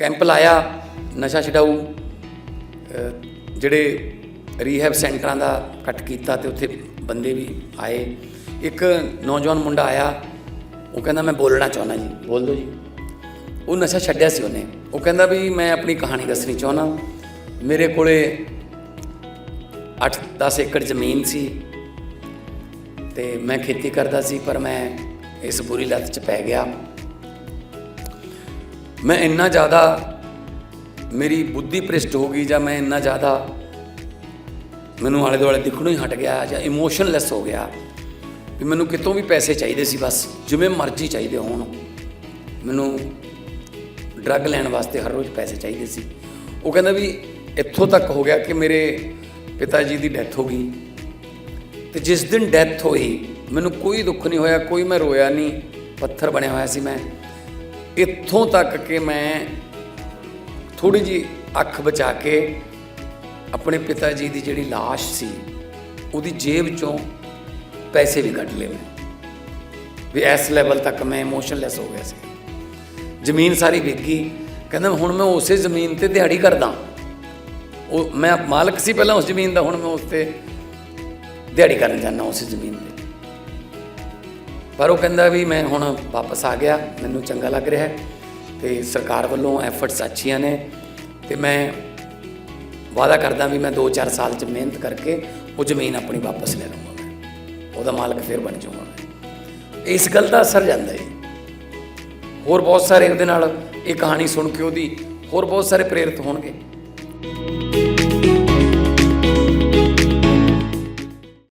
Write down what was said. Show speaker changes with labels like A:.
A: Camp ਲਾਇਆ ਨਸ਼ਾ ਛਡਾਊ ਜਿਹੜੇ ਰੀਹੈਬ ਸੈਂਟਰਾਂ ਦਾ ਕੱਟ ਕੀਤਾ ਤੇ ਉੱਥੇ ਬੰਦੇ ਵੀ ਆਏ। ਇੱਕ ਨੌਜਵਾਨ ਮੁੰਡਾ ਆਇਆ ਉਹ ਕਹਿੰਦਾ ਮੈਂ ਬੋਲਣਾ ਚਾਹੁੰਦਾ ਜੀ। ਬੋਲ ਦਿਓ ਜੀ। ਉਹ ਨਸ਼ਾ ਛੱਡਿਆ ਸੀ ਉਹਨੇ। ਉਹ ਕਹਿੰਦਾ ਵੀ ਮੈਂ ਆਪਣੀ ਕਹਾਣੀ ਦੱਸਣੀ ਚਾਹੁੰਦਾ। ਮੇਰੇ ਕੋਲੇ 8-10 ਏਕੜ ਜ਼ਮੀਨ ਸੀ ਤੇ ਮੈਂ ਖੇਤੀ ਕਰਦਾ ਸੀ ਪਰ ਮੈਂ ਇਸ ਬੁਰੀ ਲੱਤ 'ਚ ਪੈ ਗਿਆ। ਮੈਂ ਇੰਨਾ ਜ਼ਿਆਦਾ ਮੇਰੀ ਬੁੱਧੀ ਭ੍ਰਿਸ਼ਟ ਹੋ ਗਈ ਜਾਂ ਮੈਂ ਇੰਨਾ ਜ਼ਿਆਦਾ ਮੈਨੂੰ ਆਲੇ ਦੁਆਲੇ ਦਿਖਣੋਂ ਹੀ ਹਟ ਗਿਆ ਜਾਂ ਇਮੋਸ਼ਨਲੈਸ ਹੋ ਗਿਆ ਵੀ ਮੈਨੂੰ ਕਿਤੋਂ ਵੀ ਪੈਸੇ ਚਾਹੀਦੇ ਸੀ ਬਸ, ਜਿਵੇਂ ਮਰਜ਼ੀ ਚਾਹੀਦੇ ਹੋਣ। ਮੈਨੂੰ ਡਰੱਗ ਲੈਣ ਵਾਸਤੇ ਹਰ ਰੋਜ਼ ਪੈਸੇ ਚਾਹੀਦੇ ਸੀ। ਉਹ ਕਹਿੰਦਾ ਵੀ ਇੱਥੋਂ ਤੱਕ ਹੋ ਗਿਆ ਕਿ ਮੇਰੇ ਪਿਤਾ ਜੀ ਦੀ ਡੈਥ ਹੋ ਗਈ। ਤੇ ਜਿਸ ਦਿਨ ਡੈਥ ਹੋਈ, ਮੈਨੂੰ ਕੋਈ ਦੁੱਖ ਨਹੀਂ ਹੋਇਆ, ਕੋਈ ਮੈਂ ਰੋਇਆ ਨਹੀਂ, ਪੱਥਰ ਬਣਿਆ ਹੋਇਆ ਸੀ ਮੈਂ। ਇੱਥੋਂ ਤੱਕ ਕਿ ਮੈਂ ਥੋੜੀ ਜੀ ਅੱਖ ਬਚਾ ਕੇ ਆਪਣੇ ਪਿਤਾ ਜੀ ਦੀ ਜਿਹੜੀ লাশ ਸੀ, ਉਹਦੀ ਜੇਬ ਚੋਂ ਪੈਸੇ ਵੀ ਕੱਢ ਲਏ ਮੈਂ। ਵੀ ਇਸ ਲੈਵਲ ਤੱਕ ਮੈਂ ਇਮੋਸ਼ਨਲੈਸ ਹੋ ਗਿਆ ਸੀ। ਜ਼ਮੀਨ ਸਾਰੀ ਵਿਕ ਗਈ। ਕਹਿੰਦਾ ਹੁਣ ਮੈਂ ਉਸੇ ਜ਼ਮੀਨ ਤੇ ਦਿਹਾੜੀ ਕਰਦਾ। ਉਹ ਮੈਂ ਮਾਲਕ ਸੀ ਪਹਿਲਾਂ ਉਸ ਜ਼ਮੀਨ ਦਾ, ਹੁਣ ਮੈਂ ਉਸ ਤੇ ਦਿਹਾੜੀ ਕਰਨ ਜਾਂਦਾ ਉਸ ਜ਼ਮੀਨ ਤੇ। ਪਰ ਉਹ ਕਹਿੰਦਾ ਵੀ ਮੈਂ ਹੁਣ ਵਾਪਸ ਆ ਗਿਆ, ਮੈਨੂੰ ਚੰਗਾ ਲੱਗ ਰਿਹਾ ਹੈ ਤੇ ਸਰਕਾਰ ਵੱਲੋਂ ਐਫਰਟਸ ਅੱਛੀਆਂ ਨੇ ਤੇ ਮੈਂ ਵਾਅਦਾ ਕਰਦਾ ਵੀ ਮੈਂ 2-4 ਸਾਲ ਚ ਮਿਹਨਤ ਕਰਕੇ ਉਹ ਜ਼ਮੀਨ ਆਪਣੀ ਵਾਪਸ ਲੈ ਲਵਾਂਗਾ ਉਹਦਾ ਮਾਲਕ ਫਿਰ ਬਣ ਜਾਊਗਾ ਇਸ ਗੱਲ ਦਾ ਅਸਰ ਜਾਂਦਾ ਹੈ। ਹੋਰ ਬਹੁਤ ਸਾਰੇ ਉਹਦੇ ਨਾਲ ਇਹ ਕਹਾਣੀ ਸੁਣ ਕੇ ਉਹਦੀ ਹੋਰ ਬਹੁਤ ਸਾਰੇ ਪ੍ਰੇਰਿਤ ਹੋਣਗੇ।